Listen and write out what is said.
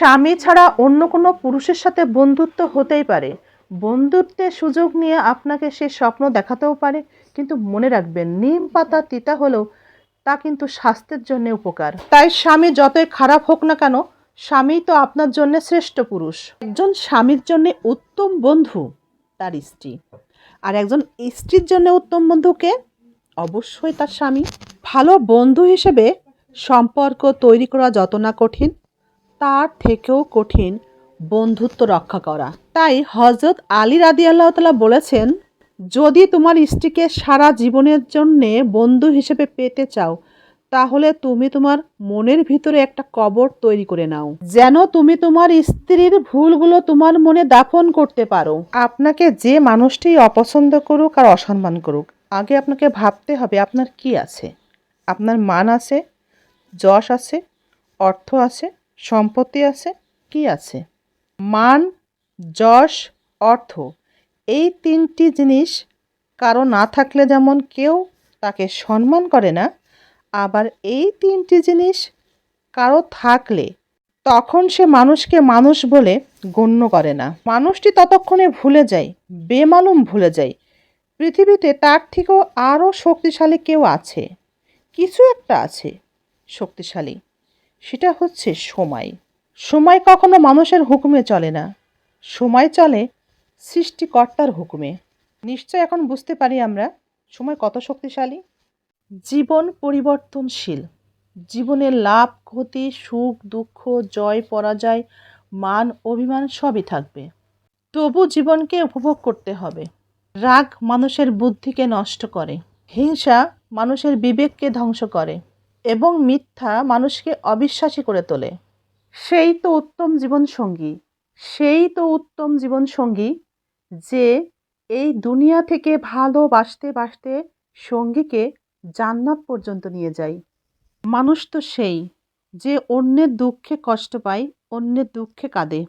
স্বামী ছাড়া অন্য কোনো পুরুষের সাথে বন্ধুত্ব হতেই পারে। বন্ধুত্বের সুযোগ নিয়ে আপনাকে সে স্বপ্ন দেখাতেও পারে, কিন্তু মনে রাখবেন, নিম পাতা তিতা হলেও তা কিন্তু স্বাস্থ্যের জন্য উপকার। তাই স্বামী যতই খারাপ হোক না কেন, স্বামী তো আপনার জন্য শ্রেষ্ঠ পুরুষ। একজন স্বামীর জন্য উত্তম বন্ধু তার স্ত্রী। আর একজন স্ত্রীর জন্য উত্তম বন্ধুকে অবশ্যই তার স্বামী। ভালো বন্ধু হিসেবে সম্পর্ক তৈরি করা যত না কঠিন তার থেকেও কঠিন বন্ধুত্ব রক্ষা করা। তাই হজরত আলী রাদি আল্লাহ তালা বলেছেন, যদি তোমার স্ত্রীকে সারা জীবনের জন্যে বন্ধু হিসেবে পেতে চাও, তাহলে তুমি তোমার মনের ভিতরে একটা কবর তৈরি করে নাও। যেন তুমি তোমার স্ত্রীর ভুলগুলো তোমার মনে দাফন করতে পারো। আপনাকে যে মানুষটি অপছন্দ করুক আর অসম্মান করুক, আগে আপনাকে ভাবতে হবে আপনার কি আছে। আপনার মান আছে, যশ আছে, অর্থ আছে সম্পত্তি আছে? কি আছে? মান, যশ, অর্থ। এই তিনটি জিনিস কারও না থাকলে যেমন কেউ তাকে সম্মান করে না, আবার এই তিনটি জিনিস কারও থাকলে তখন সে মানুষকে মানুষ বলে গণ্য করে না। মানুষটি ততক্ষণে ভুলে যায়, বেমালুম ভুলে যায়। পৃথিবীতে তার থেকেও আরও শক্তিশালী কেউ আছে? কিছু একটা আছে শক্তিশালী। সেটা হচ্ছে সময়। সময় কখনো মানুষের হুকুমে চলে না। সময় চলে সৃষ্টিকর্তার হুকুমে। নিশ্চয় এখন বুঝতে পারি আমরা সময় কত শক্তিশালী? জীবন পরিবর্তনশীল। জীবনের লাভ, ক্ষতি, সুখ, দুঃখ, জয়, পরাজয়, মান, অভিমান সবই থাকবে। তবু জীবনকে উপভোগ করতে হবে। রাগ মানুষের বুদ্ধিকে নষ্ট করে। হিংসা মানুষের বিবেককে ধ্বংস করে। এবং মিথ্যা মানুষকে অবিশ্বাসী করে তোলে। সেই তো উত্তম জীবনসঙ্গী, সেই তো উত্তম জীবনসঙ্গী যে এই দুনিয়া থেকে ভালোবাসতে বাসতে সঙ্গীকে জান্নাত পর্যন্ত নিয়ে যায়। মানুষ তো সেই যে অন্যের দুঃখে কষ্ট পায়, অন্যের দুঃখে কাঁদে।